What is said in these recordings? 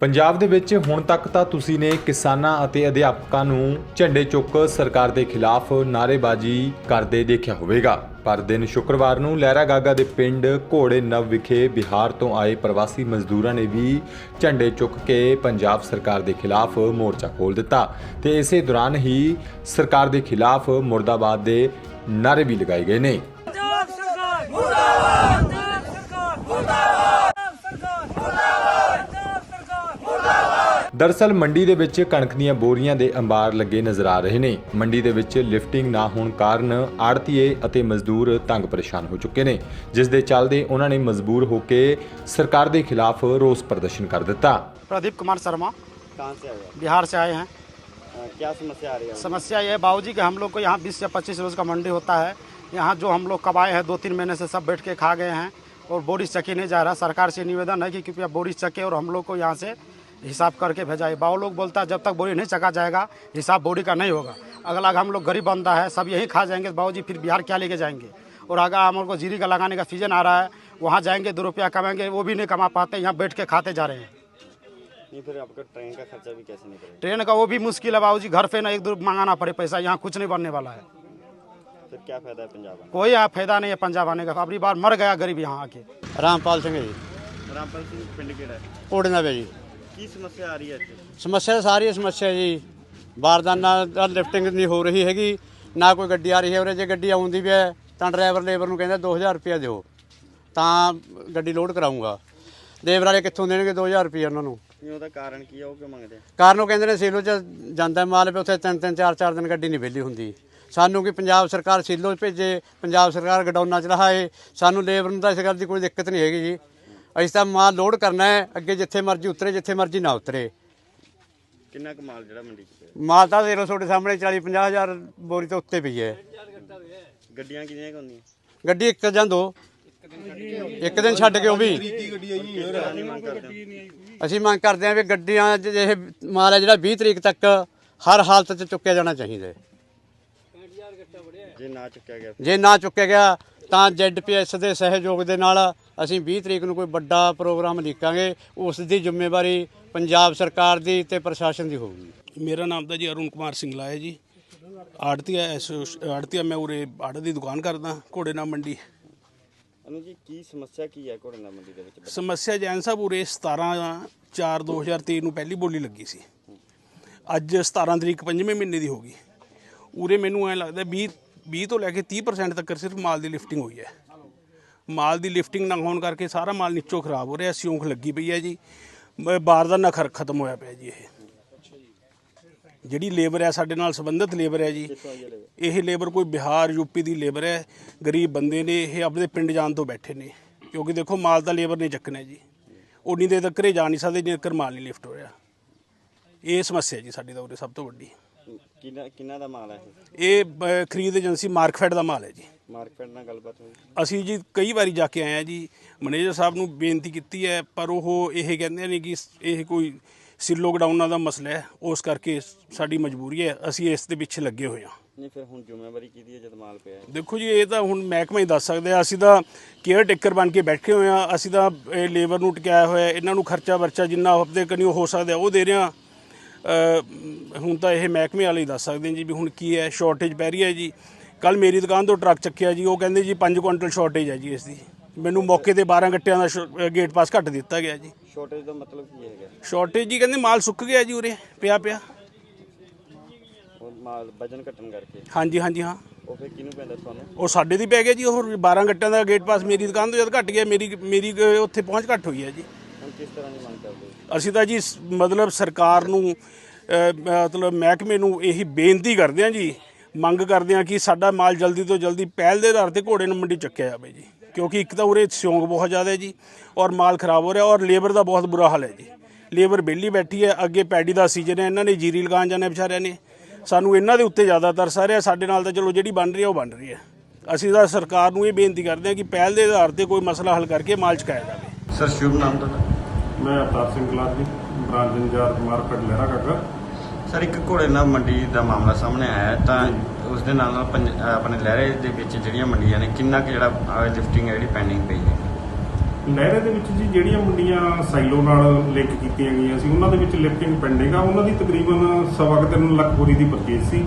ਪੰਜਾਬ ਦੇ ਵਿੱਚ ਹੁਣ ਤੱਕ ਤਾਂ ਤੁਸੀਂ ਨੇ ਕਿਸਾਨਾਂ ਅਤੇ ਅਧਿਆਪਕਾਂ ਨੂੰ ਝੰਡੇ ਚੁੱਕ ਸਰਕਾਰ ਦੇ ਖਿਲਾਫ ਨਾਅਰੇਬਾਜ਼ੀ ਕਰਦੇ ਦੇਖਿਆ ਹੋਵੇਗਾ। ਪਰ ਦਿਨ ਸ਼ੁੱਕਰਵਾਰ ਨੂੰ ਲਹਿਰਾ ਗਾਗਾ ਦੇ ਪਿੰਡ ਘੋੜੇ ਨਵ ਵਿਖੇ ਬਿਹਾਰ ਤੋਂ ਆਏ ਪ੍ਰਵਾਸੀ ਮਜ਼ਦੂਰਾਂ ਨੇ ਵੀ ਝੰਡੇ ਚੁੱਕ ਕੇ ਪੰਜਾਬ ਸਰਕਾਰ ਦੇ ਖਿਲਾਫ ਮੋਰਚਾ ਖੋਲ ਦਿੱਤਾ ਤੇ ਇਸੇ ਦੌਰਾਨ ਹੀ ਸਰਕਾਰ ਦੇ ਖਿਲਾਫ ਮੁਰਦਾਬਾਦ ਦੇ ਨਾਅਰੇ ਵੀ ਲਗਾਏ ਗਏ ਨੇ। ਪੰਜਾਬ ਸਰਕਾਰ ਮੁਰਦਾਬਾਦ ਪੰਜਾਬ ਸਰਕਾਰ ਮੁਰਦਾਬਾਦ ਪੰਜਾਬ ਸਰਕਾਰ ਮੁਰਦਾਬਾਦ ਪੰਜਾਬ ਸਰਕਾਰ ਮੁਰਦਾਬਾਦ ਦਰਸਲ ਮੰਡੀ ਦੇ ਵਿੱਚ ਕਣਕ ਦੀਆਂ ਬੋਰੀਆਂ ਦੇ ਅੰਬਾਰ ਲੱਗੇ ਨਜ਼ਰ ਆ ਰਹੇ ਨੇ ਮੰਡੀ ਦੇ ਵਿੱਚ ਲਿਫਟਿੰਗ ਨਾ ਹੋਣ ਕਾਰਨ ਆੜਤੀਏ ਅਤੇ ਮਜ਼ਦੂਰ ਤੰਗ ਪਰੇਸ਼ਾਨ ਹੋ ਚੁੱਕੇ ਨੇ ਜਿਸ ਦੇ ਚੱਲਦੇ ਉਹਨਾਂ ਨੇ ਮਜਬੂਰ ਹੋ ਕੇ ਸਰਕਾਰ ਦੇ ਖਿਲਾਫ ਰੋਸ ਪ੍ਰਦਰਸ਼ਨ ਕਰ ਦਿੱਤਾ प्रदीप कुमार शर्मा कहाँ से आए आप? बिहार से आए हैं अ, क्या समस्या आ रही है समस्या ये है बाबूजी कि हम लोग को यहाँ 20 से 25 रोज़ का मंडी होता है यहाँ जो हम लोग कब आए हैं दो तीन महीने से सब बैठ के खा गए हैं और बोरी चक्की नहीं जा रहा सरकार से निवेदन है कि कृपया बोरी चक्के और हम लोग को यहाँ से हिसाब करके भेजा। है बाबू लोग बोलता है जब तक बोरी नहीं चका जाएगा हिसाब बोरी का नहीं होगा। अगला हम लोग गरीब बंदा है सब यही खा जाएँगे बाबू जी फिर बिहार क्या लेके जाएँगे? और अगर हम लोग को जीरी का लगाने का सीज़न आ रहा है वहाँ जाएँगे दो रुपया कमाएँगे वो भी नहीं कमा पाते यहाँ बैठ के खाते जा रहे हैं। नहीं फिर आपका ट्रेन का खर्चा भी कैसे निकलेगा? ट्रेन का वो भी मुश्किल है बाबू जी घर पे ना एक दो मंगाना पड़े पैसा यहाँ कुछ नहीं बनने वाला है। फिर क्या फ़ायदा है पंजाब कोई यहाँ फ़ायदा नहीं है पंजाब आने का अबरी बार मर गया गरीब यहाँ आके। रामपाल सिंह जी। रामपाल सिंह पिंड के है? भाई जी। ਕੀ ਸਮੱਸਿਆ ਆ ਰਹੀ ਹੈ ਇੱਥੇ ਸਮੱਸਿਆ ਸਾਰੀ ਸਮੱਸਿਆ ਜੀ। ਬਾਰਦਾਨਾ ਦਾ ਲਿਫਟਿੰਗ ਨਹੀਂ ਹੋ ਰਹੀ ਹੈਗੀ ਨਾ ਕੋਈ ਗੱਡੀ ਆ ਰਹੀ ਹੈ ਉਰੇ ਜੇ ਗੱਡੀ ਆਉਂਦੀ ਵੀ ਹੈ ਤਾਂ ਡਰਾਈਵਰ ਲੇਬਰ ਨੂੰ ਕਹਿੰਦਾ 2000 ਰੁਪਏ ਦਿਓ ਤਾਂ ਗੱਡੀ ਲੋਡ ਕਰਾਉਂਗਾ ਲੇਬਰ ਵਾਲੇ ਕਿੱਥੋਂ ਦੇਣਗੇ 2000 ਰੁਪਏ ਉਹਨਾਂ ਨੂੰ? ਨਹੀਂ ਉਹਦਾ ਕਾਰਨ ਕੀ ਆ ਉਹ ਕਿਉਂ ਮੰਗਦੇ ਆ? ਕਾਰਨ ਉਹ ਕਹਿੰਦੇ ਨੇ ਸੀਲੋ 'ਚ ਜਾਂਦਾ ਮਾਲ ਵੀ ਉੱਥੇ ਤਿੰਨ ਤਿੰਨ ਚਾਰ ਚਾਰ ਦਿਨ ਗੱਡੀ ਨਹੀਂ ਵਿਹਲੀ ਹੁੰਦੀ। ਸਾਨੂੰ ਕਿ ਪੰਜਾਬ ਸਰਕਾਰ ਸੀਲੋ 'ਚ ਭੇਜੇ ਪੰਜਾਬ ਸਰਕਾਰ ਗਡਾਊਨਾਂ 'ਚ ਰਹਾਏ ਸਾਨੂੰ ਲੇਬਰ ਨੂੰ ਤਾਂ ਇਸ ਗੱਲ ਦੀ ਕੋਈ ਦਿੱਕਤ ਨਹੀਂ ਹੈਗੀ ਜੀ। ਅਸੀਂ ਤਾਂ ਮਾਲ ਲੋਡ ਕਰਨਾ ਹੈ ਅੱਗੇ ਜਿੱਥੇ ਮਰਜ਼ੀ ਉਤਰੇ ਜਿੱਥੇ ਮਰਜ਼ੀ ਨਾ ਉਤਰੇ। ਕਿੰਨਾ ਕੁ ਮਾਲ ਜਿਹੜਾ ਮੰਡੀ 'ਚ ਪਿਆ? ਮਾਲ ਤਾਂ ਦੇਖ ਲਓ ਤੁਹਾਡੇ ਸਾਹਮਣੇ 40 50 ਹਜ਼ਾਰ ਬੋਰੀ ਤੋਂ ਉੱਤੇ ਪਈ ਹੈ। ਗੱਡੀਆਂ ਕਿੰਨੀਆਂ ਕੁ ਹੁੰਦੀਆਂ? ਗੱਡੀ ਇੱਕ ਜਾਂ ਦੋ। ਇੱਕ ਦਿਨ ਛੱਡ ਕੇ ਉਹ ਵੀ। ਨਹੀਂ ਮੰਗ ਕਰਦੇ ਹੋ? ਅਸੀਂ ਮੰਗ ਕਰਦੇ ਹਾਂ ਵੀ ਗੱਡੀਆਂ 'ਚ ਇਹ ਮਾਲ ਹੈ ਜਿਹੜਾ 20 ਤਰੀਕ ਤੱਕ ਹਰ ਹਾਲਤ 'ਚ ਚੁੱਕਿਆ ਜਾਣਾ ਚਾਹੀਦਾ ਹੈ। ਜੇ ਨਾ ਚੁੱਕਿਆ ਗਿਆ ਜੇ ਨਾ ਚੁੱਕਿਆ ਗਿਆ ਤਾਂ ਜ਼ੈਡਪੀਐਸ ਦੇ ਸਹਿਯੋਗ ਦੇ ਨਾਲ ਅਸੀਂ 20 ਤਰੀਕ ਨੂੰ ਕੋਈ ਵੱਡਾ ਪ੍ਰੋਗਰਾਮ ਲਿਖਾਂਗੇ ਉਸ ਦੀ ਜ਼ਿੰਮੇਵਾਰੀ ਪੰਜਾਬ ਸਰਕਾਰ ਦੀ ਤੇ ਪ੍ਰਸ਼ਾਸਨ ਦੀ ਹੋਊਗੀ। ਮੇਰਾ ਨਾਮ ਤਾਂ ਜੀ ਅਰੁਣ ਕੁਮਾਰ ਸਿੰਘਲਾ ਹੈ ਜੀ। ਆੜਤੀਆ ਆੜਤੀਆ ਮੈਂ ਉਰੇ ਆੜਤ ਦੀ ਦੁਕਾਨ ਕਰਦਾ ਘੋੜੇ ਨਾਲ ਮੰਡੀ। ਅਨੂ ਜੀ ਕੀ ਸਮੱਸਿਆ ਕੀ ਹੈ ਘੋੜਨਾ ਮੰਡੀ ਦੇ ਵਿੱਚ? ਸਮੱਸਿਆ ਜੈਨ ਸਾਹਿਬ ਉਰੇ 17 4 2023 ਨੂੰ ਪਹਿਲੀ ਬੋਲੀ ਲੱਗੀ ਸੀ। ਅੱਜ 17 ਤਰੀਕ ਪੰਜਵੇਂ ਮਹੀਨੇ ਦੀ ਹੋ ਗਈ। ਉਰੇ ਮੈਨੂੰ ਐ ਲੱਗਦਾ 20 20 ਤੋਂ ਲੈ ਕੇ 30% ਤੱਕ ਸਿਰਫ ਮਾਲ ਦੀ ਲਿਫਟਿੰਗ ਹੋਈ ਹੈ। ਮਾਲ ਦੀ ਲਿਫਟਿੰਗ ਨਾ ਹੋਣ ਕਰਕੇ ਸਾਰਾ ਮਾਲ ਨੀਚੋਂ ਖਰਾਬ ਹੋ ਰਿਹਾ, ਸਿਉਂਖ ਲੱਗੀ ਪਈ ਹੈ ਜੀ। ਬਾਹਰ ਦਾ ਨਖਰ ਖਤਮ ਹੋਇਆ ਪਿਆ ਜੀ ਇਹ। ਜਿਹੜੀ ਲੇਬਰ ਹੈ, ਸਾਡੇ ਨਾਲ ਸੰਬੰਧਿਤ ਲੇਬਰ ਹੈ ਜੀ। ਇਹ ਲੇਬਰ ਕੋਈ ਬਿਹਾਰ, ਯੂਪੀ ਦੀ ਲੇਬਰ ਹੈ। ਗਰੀਬ ਬੰਦੇ ਨੇ, ਇਹ ਆਪਣੇ ਪਿੰਡ ਜਾਣ ਤੋਂ ਬੈਠੇ ਨੇ। ਕਿਉਂਕਿ ਦੇਖੋ, ਮਾਲ ਤਾਂ ਲੇਬਰ ਨੇ ਚੱਕਣਾ ਜੀ। ਉਨੀ ਦੇਰ ਤੱਕ ਘਰੇ ਜਾ ਨਹੀਂ ਸਕਦੇ, ਜਿੰਨੇ ਤੱਕ ਮਾਲ ਨਹੀਂ ਲਿਫਟ ਹੋ ਰਿਹਾ ਇਹ ਸਮੱਸਿਆ ਜੀ, ਸਾਡੀ ਤਾਂ ਉਰੇ ਸਭ ਤੋਂ ਵੱਡੀ। ਕਿੰਨਾ ਕਿੰਨਾ ਦਾ ਮਾਲ ਹੈ ਇਹ? ਇਹ ਅ, ਖਰੀਦ ਏਜੰਸੀ ਮਾਰਕਫੈਡ ਦਾ ਮਾਲ ਹੈ ਜੀ। ਮਾਰਕੀਟ ਨਾਲ ਗੱਲਬਾਤ ਹੋਈ। ਅਸੀਂ ਜੀ ਕਈ ਵਾਰੀ ਜਾ ਕੇ ਆਏ ਆ ਜੀ ਮੈਨੇਜਰ ਸਾਹਿਬ ਨੂੰ ਬੇਨਤੀ ਕੀਤੀ ਹੈ ਪਰ ਉਹ ਇਹ ਕਹਿੰਦੇ ਨੇ ਕਿ ਇਹ ਕੋਈ ਸਿੱਲੋ ਗਡਾਊਨਾਂ ਦਾ ਮਸਲਾ ਹੈ ਉਸ ਕਰਕੇ ਸਾਡੀ ਮਜਬੂਰੀ ਹੈ ਅਸੀਂ ਇਸ ਦੇ ਪਿੱਛੇ ਲੱਗੇ ਹੋਏ ਹਾਂ। ਨਹੀਂ ਫਿਰ ਹੁਣ ਜ਼ਿੰਮੇਵਾਰੀ ਕਿਹਦੀ ਹੈ ਜਦ ਮਾਲ ਪਿਆ ਹੈ? ਦੇਖੋ ਜੀ ਇਹ ਤਾਂ ਹੁਣ ਮਹਿਕਮਾ ਹੀ ਦੱਸ ਸਕਦੇ ਆ ਅਸੀਂ ਤਾਂ ਕੇਅਰ ਟੇਕਰ ਬਣ ਕੇ ਬੈਠੇ ਹੋਏ ਆ ਅਸੀਂ ਤਾਂ ਇਹ ਲੇਬਰ ਨੂੰ ਟਿਕਾਇਆ ਹੋਇਆ ਇਹਨਾਂ ਨੂੰ ਖਰਚਾ ਵਰਚਾ ਜਿੰਨਾ ਹਫ਼ਤੇ ਕਨੀ ਹੋ ਸਕਦਾ ਉਹ ਦੇ ਰਹੇ ਆ ਹੁਣ ਤਾਂ ਇਹ ਮਹਿਕਮੇ ਵਾਲੇ ਹੀ ਦੱਸ ਸਕਦੇ ਜੀ ਵੀ ਹੁਣ ਕੀ ਹੈ ਸ਼ਾਰਟੇਜ ਪੈ ਰਹੀ ਹੈ ਜੀ। ਕੱਲ ਮੇਰੀ ਦੁਕਾਨ ਤੋਂ ਟਰੱਕ ਚੱਕਿਆ ਜੀ ਉਹ ਕਹਿੰਦੇ ਜੀ 5 ਕੁਇੰਟਲ ਸ਼ਾਰਟੇਜ ਹੈ ਜੀ ਇਸ ਦੀ। ਮੈਨੂੰ ਮੌਕੇ ਤੇ 12 ਗੱਟਿਆਂ ਦਾ ਗੇਟ ਪਾਸ ਘੱਟ ਦਿੱਤਾ ਗਿਆ ਜੀ। ਸ਼ਾਰਟੇਜ ਦਾ ਮਤਲਬ ਕੀ ਹੈਗਾ? ਸ਼ਾਰਟੇਜ ਜੀ ਕਹਿੰਦੇ ਮਾਲ ਸੁੱਕ ਗਿਆ ਜੀ ਉਰੇ ਪਿਆ ਪਿਆ। ਮਾਲ ਵਜਨ ਘਟਣ ਕਰਕੇ। ਹਾਂਜੀ ਹਾਂਜੀ ਹਾਂ। ਉਹ ਫਿਰ ਕਿਹਨੂੰ ਪੈਂਦਾ ਤੁਹਾਨੂੰ? ਉਹ ਸਾਡੇ ਦੀ ਪੈ ਗਿਆ ਜੀ ਉਹ 12 ਗੱਟਿਆਂ ਦਾ ਗੇਟ ਪਾਸ ਮੇਰੀ ਦੁਕਾਨ ਤੋਂ ਜਦ ਘਟ ਗਿਆ ਮੇਰੀ ਮੇਰੀ ਉੱਥੇ ਪਹੁੰਚ ਘੱਟ ਹੋਈ ਹੈ ਜੀ। ਹੁਣ ਕਿਸ ਤਰ੍ਹਾਂ ਦੀ ਮੰਗ ਕਰਦੇ ਅਸੀਂ ਤਾਂ ਜੀ ਮਤਲਬ ਸਰਕਾਰ ਨੂੰ ਮਤਲਬ ਮਹਿਕਮੇ ਨੂੰ ਇਹੀ ਬੇਨਤੀ ਕਰਦੇ ਹਾਂ ਜੀ ਮੰਗ ਕਰਦੇ ਹਾਂ ਕਿ ਸਾਡਾ ਮਾਲ ਜਲਦੀ ਤੋਂ ਜਲਦੀ ਪਹਿਲ ਦੇ ਆਧਾਰ ਤੇ ਘੋੜੇ ਨੂੰ ਮੰਡੀ ਚੱਕਿਆ ਜਾਵੇ ਜੀ। ਕਿਉਂਕਿ ਇੱਕ ਤਾਂ ਉਰੇ ਸਿਉਂਕ ਬਹੁਤ ਜ਼ਿਆਦਾ ਹੈ ਜੀ ਔਰ ਮਾਲ ਖਰਾਬ ਹੋ ਰਿਹਾ ਔਰ ਲੇਬਰ ਦਾ ਬਹੁਤ ਬੁਰਾ ਹਾਲ ਹੈ ਜੀ। ਲੇਬਰ ਬੇਲੀ ਬੈਠੀ ਹੈ ਅੱਗੇ ਪੈਡੀ ਦਾ ਸੀਜ਼ਨ ਹੈ ਇਹਨਾਂ ਨੇ ਜੀਰੀ ਲਗਾਉਣ ਜਾਣਾ ਵਿਚਾਰਿਆਂ ਨੇ। ਸਾਨੂੰ ਇਹਨਾਂ ਦੇ ਉੱਤੇ ਜ਼ਿਆਦਾ ਤਰਸ ਆ ਰਿਹਾ ਸਾਡੇ ਨਾਲ ਤਾਂ ਚਲੋ ਜਿਹੜੀ ਬਣ ਰਹੀ ਹੈ ਉਹ ਬਣ ਰਹੀ ਹੈ। ਅਸੀਂ ਤਾਂ ਸਰਕਾਰ ਨੂੰ ਇਹ ਬੇਨਤੀ ਕਰਦੇ ਹਾਂ ਕਿ ਪਹਿਲ ਦੇ ਆਧਾਰ ਤੇ ਕੋਈ ਮਸਲਾ ਹੱਲ ਕਰਕੇ ਮਾਲ ਚੁਕਾਇਆ ਜਾਵੇ। ਸਰ ਸ਼ੁਭ ਨਾਮ ਤੁਹਾਡਾ? ਮੈਂ ਅਵਤਾਰ ਸਿੰਘ ਗਲਾਦੀ ਬ੍ਰਾਂਚ ਇੰਚਾਰਜ ਮਾਰਕੀਟ ਲਹਿਰਾ ਕਾਕਾ ਸਰ ਇੱਕ ਘੋੜੇ ਨਾਲ ਮੰਡੀ ਦਾ ਮਾਮਲਾ ਸਾਹਮਣੇ ਆਇਆ ਹੈ ਤਾਂ ਉਸ ਦੇ ਨਾਲ ਨਾਲ ਪੰਜ- ਆਪਣੇ ਲਹਿਰੇ ਦੇ ਵਿੱਚ ਜਿਹੜੀਆਂ ਮੰਡੀਆਂ ਨੇ ਕਿੰਨਾ ਕੁ ਜਿਹੜਾ ਲਿਫਟਿੰਗ ਹੈ ਜਿਹੜੀ ਪੈਂਡਿੰਗ ਪਈ ਹੈ? ਲਹਿਰੇ ਦੇ ਵਿੱਚ ਜੀ ਜਿਹੜੀਆਂ ਮੰਡੀਆਂ ਸਾਈਲੋ ਨਾਲ ਲਿੰਕ ਕੀਤੀਆਂ ਗਈਆਂ ਸੀ ਉਹਨਾਂ ਦੇ ਵਿੱਚ ਲਿਫਟਿੰਗ ਪੈਂਡਿੰਗ ਆ। ਉਹਨਾਂ ਦੀ ਤਕਰੀਬਨ ਸਵਾ ਕੁ ਤਿੰਨ ਲੱਖ ਬੋਰੀ ਦੀ ਪਰਚੇਸ ਸੀ।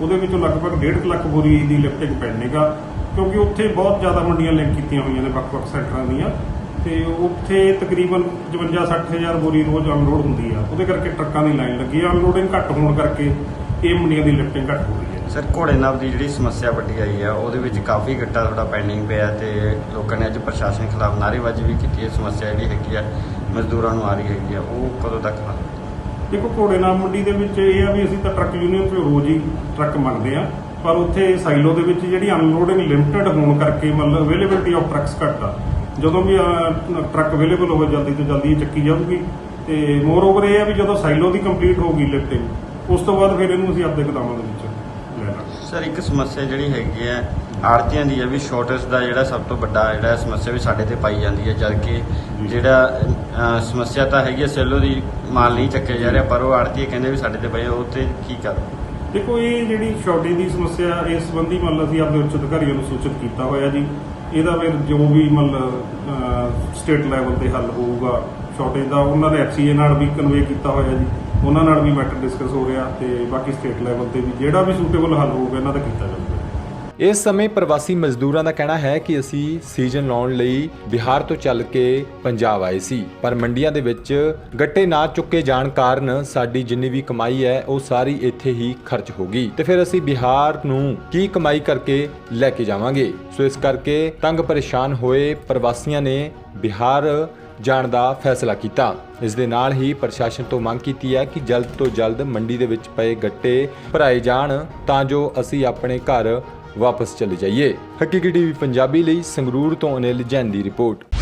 ਉਹਦੇ ਵਿੱਚੋਂ ਲਗਭਗ 1.5 ਲੱਖ ਬੋਰੀ ਦੀ ਲਿਫਟਿੰਗ ਪੈਂਡਿੰਗ ਆ ਕਿਉਂਕਿ ਉੱਥੇ ਬਹੁਤ ਜ਼ਿਆਦਾ ਮੰਡੀਆਂ ਲਿੰਕ ਕੀਤੀਆਂ ਹੋਈਆਂ ਨੇ ਵੱਖ-ਵੱਖ ਸੈਕਟਰਾਂ ਦੀਆਂ। ਤੇ ਉੱਥੇ ਤਕਰੀਬਨ 55 ਹਜ਼ਾਰ ਬੋਰੀ ਰੋਜ਼ ਅਨਲੋਡ ਹੁੰਦੀ ਆ। ਉਹਦੇ ਕਰਕੇ ਟਰੱਕਾਂ ਦੀ ਲਾਈਨ ਲੱਗੀ ਆ। ਅਨਲੋਡਿੰਗ ਘੱਟ ਹੋਣ ਕਰਕੇ ਇਹ ਮੰਡੀਆਂ ਦੀ ਲਿਫਟਿੰਗ ਘੱਟ ਹੋ ਰਹੀ ਹੈ। ਸਰ ਘੋੜੇ ਨਾਬ ਦੀ ਜਿਹੜੀ ਸਮੱਸਿਆ ਵੱਡੀ ਆਈ ਆ ਉਹਦੇ ਵਿੱਚ ਕਾਫੀ ਗੱਟਾ ਤੁਹਾਡਾ ਪੈਂਡਿੰਗ ਪਿਆ ਤੇ ਲੋਕਾਂ ਨੇ ਅੱਜ ਪ੍ਰਸ਼ਾਸਨ ਖਿਲਾਫ ਨਾਅਰੇਬਾਜ਼ੀ ਵੀ ਕੀਤੀ ਹੈ। ਸਮੱਸਿਆ ਜਿਹੜੀ ਹੈਗੀ ਆ ਮਜ਼ਦੂਰਾਂ ਨੂੰ ਆ ਰਹੀ ਹੈਗੀ ਆ ਉਹ ਕਦੋਂ ਤੱਕ ਹੱਲ ਦੇਖੋ ਘੋੜੇ ਨਾਮ ਮੰਡੀ ਦੇ ਵਿੱਚ ਇਹ ਆ ਵੀ ਅਸੀਂ ਤਾਂ ਟਰੱਕ ਯੂਨੀਅਨ ਤੋਂ ਰੋਜ਼ ਹੀ ਟਰੱਕ ਮੰਗਦੇ ਆ। ਪਰ ਉੱਥੇ ਸਾਈਲੋ ਦੇ ਵਿੱਚ ਜਿਹੜੀ ਅਨਲੋਡਿੰਗ ਲਿਮਟਿਡ ਹੋਣ ਕਰਕੇ ਮਤਲਬ ਅਵੇਲੇਬਿਲਟੀ ਆਫ ਟਰੱਕਸ ਘੱਟ ਆ। ਜਦੋਂ ਵੀ ਟਰੱਕ ਅਵੇਲੇਬਲ ਹੋਵੇ ਜਲਦੀ ਤੋਂ ਜਲਦੀ ਇਹ ਚੱਕੀ ਜਾਊਗੀ। ਤੇ ਮੋਰ ਓਵਰ ਇਹ ਆ ਵੀ ਜਦੋਂ ਸਾਈਲੋ ਦੀ ਕੰਪਲੀਟ ਹੋਊਗੀ ਲਿਫਟਿੰਗ ਉਸ ਤੋਂ ਬਾਅਦ ਫਿਰ ਇਹਨੂੰ ਅਸੀਂ ਆਪਦੇ ਗੋਦਾਮਾਂ ਦੇ ਵਿੱਚ ਲੈ ਲਾਂਗੇ। ਸਰ ਇੱਕ ਸਮੱਸਿਆ ਜਿਹੜੀ ਹੈਗੀ ਆ ਆੜਤੀਆਂ ਦੀ ਹੈ ਵੀ ਸ਼ਾਰਟੇਜ ਦਾ ਜਿਹੜਾ ਸਭ ਤੋਂ ਵੱਡਾ ਜਿਹੜਾ ਸਮੱਸਿਆ ਵੀ ਸਾਡੇ ਤੇ ਪਾਈ ਜਾਂਦੀ ਹੈ ਜਦ ਕਿ ਜਿਹੜਾ ਸਮੱਸਿਆ ਤਾਂ ਹੈਗੀ ਹੈ ਸੈਲੋ ਦੀ ਮਾਲ ਨਹੀਂ ਚੱਕਿਆ ਜਾ ਰਿਹਾ ਪਰ ਉਹ ਆੜਤੀ ਕਹਿੰਦੇ ਵੀ ਸਾਡੇ ਤੇ ਪਏ ਉਹ ਤੇ ਕੀ ਕਰ? ਦੇਖੋ ਇਹ ਜਿਹੜੀ ਸ਼ਾਰਟੇਜ ਦੀ ਸਮੱਸਿਆ ਇਸ ਸੰਬੰਧੀ ਮੰਨ ਲਓ ਅਸੀਂ ਆਪਣੇ ਉੱਚ ਅਧਿਕਾਰੀਆਂ ਨੂੰ ਸੂਚਿਤ ਕੀਤਾ ਹੋਇਆ ਜੀ। ਇਹਦਾ ਫਿਰ ਜੋ ਵੀ ਮਤਲਬ ਸਟੇਟ ਲੈਵਲ ਤੇ ਹੱਲ ਹੋਊਗਾ ਸ਼ਾਰਟੇਜ ਦਾ, ਉਹਨਾਂ ਨੇ ਐਫਸੀਏ ਨਾਲ ਵੀ ਕਨਵੇ ਕੀਤਾ ਹੋਇਆ ਜੀ। ਉਹਨਾਂ ਨਾਲ ਵੀ ਮੈਟਰ ਡਿਸਕਸ ਹੋ ਰਿਹਾ ਤੇ ਬਾਕੀ ਸਟੇਟ ਲੈਵਲ ਤੇ ਵੀ ਜਿਹੜਾ ਵੀ ਸੂਟੇਬਲ ਹੱਲ ਹੋਊਗਾ, ਇਹਨਾਂ ਦਾ ਕੀਤਾ ਜਾਊਗਾ। ਇਸ ਸਮੇਂ ਪ੍ਰਵਾਸੀ ਮਜ਼ਦੂਰਾਂ ਦਾ ਕਹਿਣਾ ਹੈ ਕਿ ਅਸੀਂ ਸੀਜ਼ਨ ਲਾਉਣ ਲਈ ਬਿਹਾਰ ਤੋਂ ਚੱਲ ਕੇ ਪੰਜਾਬ ਆਏ ਸੀ, ਪਰ ਮੰਡੀਆਂ ਦੇ ਵਿੱਚ ਗੱਟੇ ਨਾ ਚੁੱਕੇ ਜਾਣ ਕਾਰਨ ਸਾਡੀ ਜਿੰਨੀ ਵੀ ਕਮਾਈ ਹੈ, ਉਹ ਸਾਰੀ ਇੱਥੇ ਹੀ ਖਰਚ ਹੋ ਗਈ। ਤੇ ਫਿਰ ਅਸੀਂ ਬਿਹਾਰ ਨੂੰ ਕੀ ਕਮਾਈ ਕਰਕੇ ਲੈ ਕੇ ਜਾਵਾਂਗੇ? ਸੋ ਇਸ ਕਰਕੇ ਤੰਗ ਪਰੇਸ਼ਾਨ ਹੋਏ ਪ੍ਰਵਾਸੀਆਂ ਨੇ ਬਿਹਾਰ ਜਾਣ ਦਾ ਫੈਸਲਾ ਕੀਤਾ। ਇਸ ਦੇ ਨਾਲ ਹੀ ਪ੍ਰਸ਼ਾਸਨ ਤੋਂ ਮੰਗ ਕੀਤੀ ਹੈ ਕਿ ਜਲਦ ਤੋਂ ਜਲਦ ਮੰਡੀ ਦੇ ਵਿੱਚ ਪਏ ਗੱਟੇ ਭਰਾਏ ਜਾਣ, ਤਾਂ ਜੋ ਅਸੀਂ ਆਪਣੇ ਘਰ ਵਾਪਸ ਚਲੇ ਜਾਈਏ। ਹਕੀਕੀ ਟੀਵੀ ਪੰਜਾਬੀ ਲਈ ਸੰਗਰੂਰ ਤੋਂ ਅਨਿਲ ਜੈਨ ਦੀ ਰਿਪੋਰਟ।